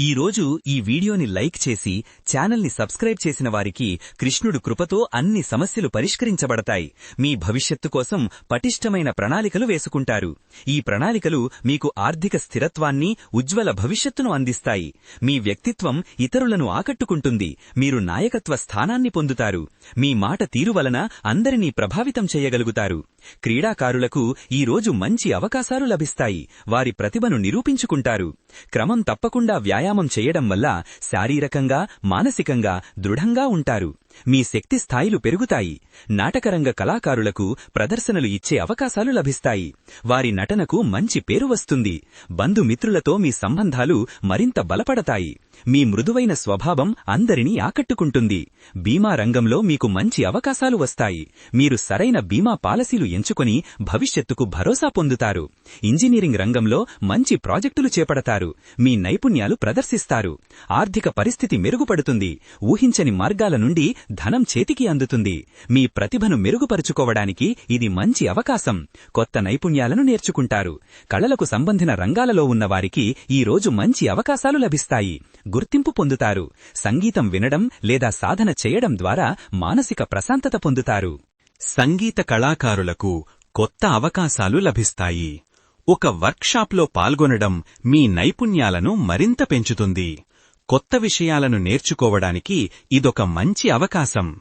ఈ రోజు ఈ వీడియోని లైక్ చేసి ఛానల్ని సబ్స్క్రైబ్ చేసిన వారికి కృష్ణుడు కృపతో అన్ని సమస్యలు పరిష్కరించబడతాయి. మీ భవిష్యత్తు కోసం పటిష్టమైన ప్రణాళికలు వేసుకుంటారు. ఈ ప్రణాళికలు మీకు ఆర్థిక స్థిరత్వాన్ని ఉజ్వల భవిష్యత్తును అందిస్తాయి. మీ వ్యక్తిత్వం ఇతరులను ఆకట్టుకుంటుంది. మీరు నాయకత్వ స్థానాన్ని పొందుతారు. మీ మాట తీరు వలన అందరినీ ప్రభావితం చేయగలుగుతారు. క్రీడాకారులకు ఈ రోజు మంచి అవకాశాలు లభిస్తాయి. వారి ప్రతిభను నిరూపించుకుంటారు. క్రమం తప్పకుండా వ్యాయామం చేయడం వల్ల శారీరకంగా మానసికంగా దృఢంగా ఉంటారు. మీ శక్తి స్థాయిలు పెరుగుతాయి. నాటకరంగ కళాకారులకు ప్రదర్శనలు ఇచ్చే అవకాశాలు లభిస్తాయి. వారి నటనకు మంచి పేరు వస్తుంది. బంధుమిత్రులతో మీ సంబంధాలు మరింత బలపడతాయి. మీ మృదువైన స్వభావం అందరినీ ఆకట్టుకుంటుంది. బీమా రంగంలో మీకు మంచి అవకాశాలు వస్తాయి. మీరు సరైన బీమా పాలసీలు ఎంచుకొని భవిష్యత్తుకు భరోసా పొందుతారు. ఇంజనీరింగ్ రంగంలో మంచి ప్రాజెక్టులు చేపడతారు. మీ నైపుణ్యాలు ప్రదర్శిస్తారు. ఆర్థిక పరిస్థితి మెరుగుపడుతుంది. ఊహించని మార్గాల నుండి ధనం చేతికి అందుతుంది. మీ ప్రతిభను మెరుగుపరుచుకోవడానికి ఇది మంచి అవకాశం. కొత్త నైపుణ్యాలను నేర్చుకుంటారు. కళలకు సంబంధిన రంగాలలో ఉన్నవారికి ఈ రోజు మంచి అవకాశాలు లభిస్తాయి. గుర్తింపు పొందుతారు. సంగీతం వినడం లేదా సాధన చేయడం ద్వారా మానసిక ప్రశాంతత పొందుతారు. సంగీత కళాకారులకు కొత్త అవకాశాలు లభిస్తాయి. ఒక వర్క్షాప్లో పాల్గొనడం మీ నైపుణ్యాలను మరింత పెంచుతుంది. కొత్త విషయాలను నేర్చుకోవడానికి ఇదొక మంచి అవకాశం.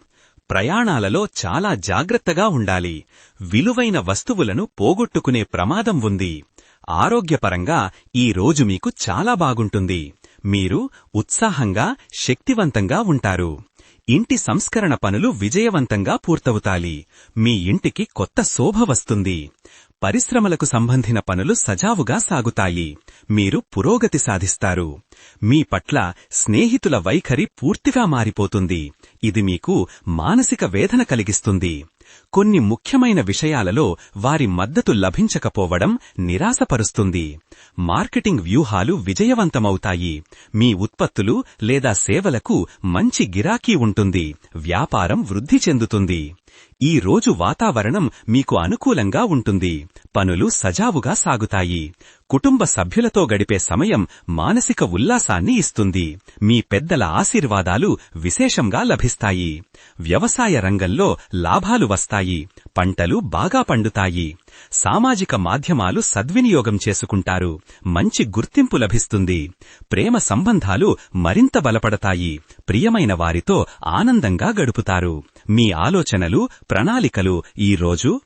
ప్రయాణాలలో చాలా జాగ్రత్తగా ఉండాలి. విలువైన వస్తువులను పోగొట్టుకునే ప్రమాదం ఉంది. ఆరోగ్యపరంగా ఈ రోజు మీకు చాలా బాగుంటుంది. మీరు ఉత్సాహంగా శక్తివంతంగా ఉంటారు. ఇంటి సంస్కరణ పనులు విజయవంతంగా పూర్తవుతాయి. మీ ఇంటికి కొత్త శోభ వస్తుంది. పరిశ్రమలకు సంబంధిన పనులు సజావుగా సాగుతాయి. మీరు పురోగతి సాధిస్తారు. మీ పట్ల స్నేహితుల వైఖరి పూర్తిగా మారిపోతుంది. ఇది మీకు మానసిక వేదన కలిగిస్తుంది. కొన్ని ముఖ్యమైన విషయాలలో వారి మద్దతు లభించకపోవడం నిరాశపరుస్తుంది. మార్కెటింగ్ వ్యూహాలు విజయవంతమవుతాయి. మీ ఉత్పత్తులు లేదా సేవలకు మంచి గిరాకీ ఉంటుంది. వ్యాపారం వృద్ధి చెందుతుంది. ఈ రోజు వాతావరణం మీకు అనుకూలంగా ఉంటుంది. పనులు సజావుగా సాగుతాయి. కుటుంబ సభ్యులతో గడిపే సమయం మానసిక ఉల్లాసాన్ని ఇస్తుంది. మీ పెద్దల ఆశీర్వాదాలు విశేషంగా లభిస్తాయి. వ్యవసాయ రంగంలో లాభాలు వస్తాయి. పంటలు బాగా పండుతాయి. సామాజిక మాధ్యమాలు సద్వినియోగం చేసుకుంటారు. మంచి గుర్తింపు లభిస్తుంది. ప్రేమ సంబంధాలు మరింత బలపడతాయి. ప్రియమైన వారితో ఆనందంగా గడుపుతారు. మీ ఆలోచనలు ప్రణాళికలు ఈ రోజు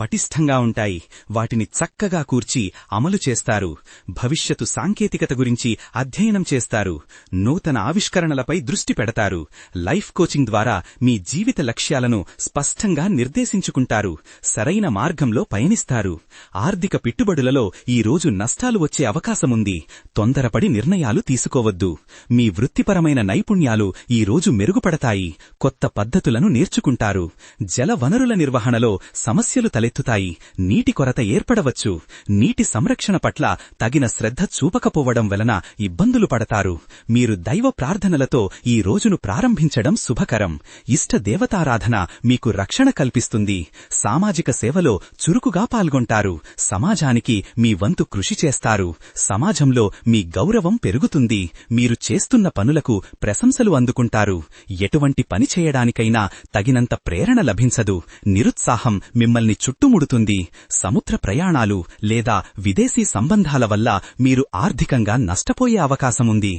పటిష్టంగా ఉంటాయి. వాటిని చక్కగా కూర్చి అమలు చేస్తారు. భవిష్యత్తు సాంకేతికత గురించి అధ్యయనం చేస్తారు. నూతన ఆవిష్కరణలపై దృష్టి పెడతారు. లైఫ్ కోచింగ్ ద్వారా మీ జీవిత లక్ష్యాలను స్పష్టంగా నిర్దేశించుకుంటారు. సరైన మార్గంలో పయనిస్తారు. ఆర్థిక పెట్టుబడులలో ఈ రోజు నష్టాలు వచ్చే అవకాశముంది. తొందరపడి నిర్ణయాలు తీసుకోవద్దు. మీ వృత్తిపరమైన నైపుణ్యాలు ఈ రోజు మెరుగుపడతాయి. కొత్త పద్ధతులను నేర్చుకుంటారు. జల వనరుల నిర్వహణలో సమస్యలు తలె తలెత్తుతాయి నీటి కొరత ఏర్పడవచ్చు. నీటి సంరక్షణ పట్ల తగిన శ్రద్ధ చూపకపోవడం వలన ఇబ్బందులు పడతారు. మీరు దైవ ప్రార్థనలతో ఈ రోజును ప్రారంభించడం శుభకరం. ఇష్ట దేవతారాధన మీకు రక్షణ కల్పిస్తుంది. సామాజిక సేవలో చురుకుగా పాల్గొంటారు. సమాజానికి మీ వంతు కృషి చేస్తారు. సమాజంలో మీ గౌరవం పెరుగుతుంది. మీరు చేస్తున్న పనులకు ప్రశంసలు అందుకుంటారు. ఎటువంటి పని చేయడానికైనా తగినంత ప్రేరణ లభించదు. నిరుత్సాహం మిమ్మల్ని చుట్టూ చుట్టుముడుతుంది. సముద్ర ప్రయాణాలు లేదా విదేశీ సంబంధాల వల్ల మీరు ఆర్థికంగా నష్టపోయే అవకాశముంది.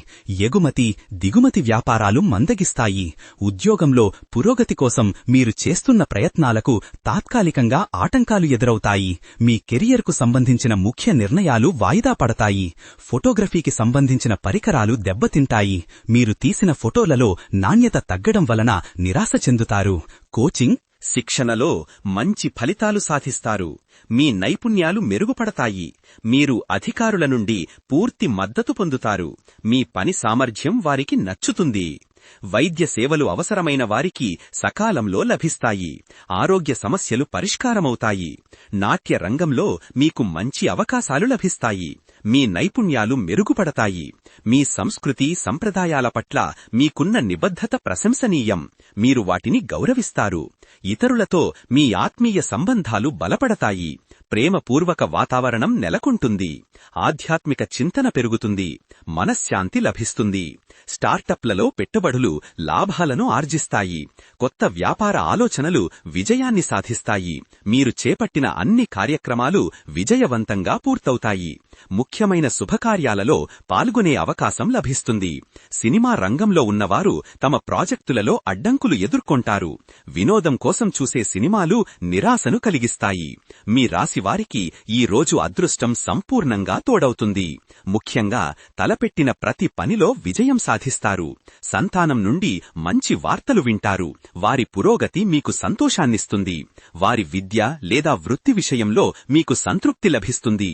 ఎగుమతి దిగుమతి వ్యాపారాలు మందగిస్తాయి. ఉద్యోగంలో పురోగతి కోసం మీరు చేస్తున్న ప్రయత్నాలకు తాత్కాలికంగా ఆటంకాలు ఎదురవుతాయి. మీ కెరియర్కు సంబంధించిన ముఖ్య నిర్ణయాలు వాయిదా పడతాయి. ఫోటోగ్రఫీకి సంబంధించిన పరికరాలు దెబ్బతింటాయి. మీరు తీసిన ఫోటోలలో నాణ్యత తగ్గడం వలన నిరాశ చెందుతారు. కోచింగ్ శిక్షణలో మంచి ఫలితాలు సాధిస్తారు. మీ నైపుణ్యాలు మెరుగుపడతాయి. మీరు అధికారుల నుండి పూర్తి మద్దతు పొందుతారు. మీ పని సామర్థ్యం వారికి నచ్చుతుంది. వైద్య సేవలు అవసరమైన వారికి సకాలంలో లభిస్తాయి. ఆరోగ్య సమస్యలు పరిష్కారమవుతాయి. నాట్య రంగంలో మీకు మంచి అవకాశాలు లభిస్తాయి. మీ నైపుణ్యాలు మెరుగుపడతాయి. మీ సంస్కృతి సంప్రదాయాల పట్ల మీకున్న నిబద్ధత ప్రశంసనీయం. మీరు వాటిని గౌరవిస్తారు. ఇతరులతో మీ ఆత్మీయ సంబంధాలు బలపడతాయి. ప్రేమపూర్వక వాతావరణం నెలకొంటుంది. ఆధ్యాత్మిక చింతన పెరుగుతుంది. మనశ్శాంతి లభిస్తుంది. స్టార్టప్లలో పెట్టుబడులు లాభాలను ఆర్జిస్తాయి. కొత్త వ్యాపార ఆలోచనలు విజయాన్ని సాధిస్తాయి. మీరు చేపట్టిన అన్ని కార్యక్రమాలు విజయవంతంగా పూర్తవుతాయి. ముఖ్యమైన శుభకార్యాలలో పాల్గొనే అవకాశం లభిస్తుంది. సినిమా రంగంలో ఉన్నవారు తమ ప్రాజెక్టులలో అడ్డంకులు ఎదుర్కొంటారు. వినోదం కోసం చూసే సినిమాలు నిరాశను కలిగిస్తాయి. మీ రాశివారికి ఈ రోజు అదృష్టం సంపూర్ణంగా తోడవుతుంది. ముఖ్యంగా తలపెట్టిన ప్రతి పనిలో విజయం సాధిస్తారు. సంతానం నుండి మంచి వార్తలు వింటారు. వారి పురోగతి మీకు సంతోషాన్నిస్తుంది. వారి విద్య లేదా వృత్తి విషయంలో మీకు సంతృప్తి లభిస్తుంది.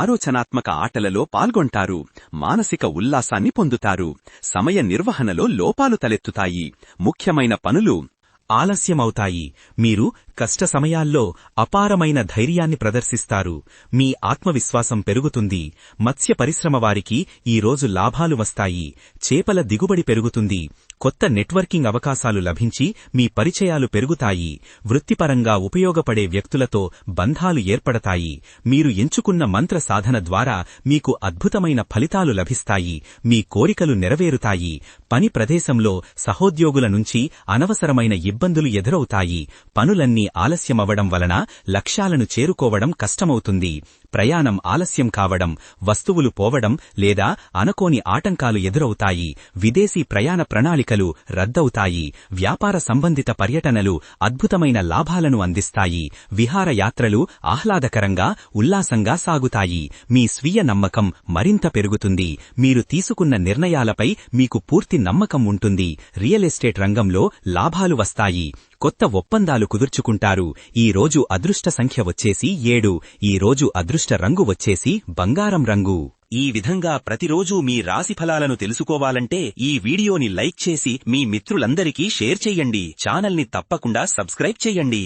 ఆలోచనాత్మక ఆటలలో పాల్గొంటారు. మానసిక ఉల్లాసాన్ని పొందుతారు. సమయ నిర్వహణలో లోపాలు తలెత్తుతాయి. ముఖ్యమైన పనులు ఆలస్యమవుతాయి. మీరు కష్ట సమయాల్లో అపారమైన ధైర్యాన్ని ప్రదర్శిస్తారు. మీ ఆత్మవిశ్వాసం పెరుగుతుంది. మత్స్య పరిశ్రమ వారికి ఈ రోజు లాభాలు వస్తాయి. చేపల దిగుబడి పెరుగుతుంది. కొత్త నెట్వర్కింగ్ అవకాశాలు లభించి మీ పరిచయాలు పెరుగుతాయి. వృత్తిపరంగా ఉపయోగపడే వ్యక్తులతో బంధాలు ఏర్పడతాయి. మీరు ఎంచుకున్న మంత్ర సాధన ద్వారా మీకు అద్భుతమైన ఫలితాలు లభిస్తాయి. మీ కోరికలు నెరవేరుతాయి. పని ప్రదేశంలో సహోద్యోగుల నుంచి అనవసరమైన ఇబ్బందులు ఎదురవుతాయి. పనులన్నీ ఆలస్యమవ్వడం వలన లక్ష్యాలను చేరుకోవడం కష్టమవుతుంది. ప్రయాణం ఆలస్యం కావడం వస్తువులు పోవడం లేదా అనుకోని ఆటంకాలు ఎదురవుతాయి. విదేశీ ప్రయాణ ప్రణాళికలు రద్దవుతాయి. వ్యాపార సంబంధిత పర్యటనలు అద్భుతమైన లాభాలను అందిస్తాయి. విహారయాత్రలు ఆహ్లాదకరంగా ఉల్లాసంగా సాగుతాయి. మీ స్వీయ నమ్మకం మరింత పెరుగుతుంది. మీరు తీసుకున్న నిర్ణయాలపై మీకు పూర్తి నమ్మకం ఉంటుంది. రియల్ ఎస్టేట్ రంగంలో లాభాలు వస్తాయి. కొత్త ఒప్పందాలు కుదుర్చుకుంటారు. ఈ రోజు అదృష్ట సంఖ్య వచ్చేసి ఏడు. ఈ రోజు అదృష్ట రంగు వచ్చేసి బంగారం రంగు. ఈ విధంగా ప్రతిరోజూ మీ రాశి ఫలాలను తెలుసుకోవాలంటే ఈ వీడియోని లైక్ చేసి మీ మిత్రులందరికీ షేర్ చెయ్యండి ఛానల్ని తప్పకుండా సబ్స్క్రైబ్ చెయ్యండి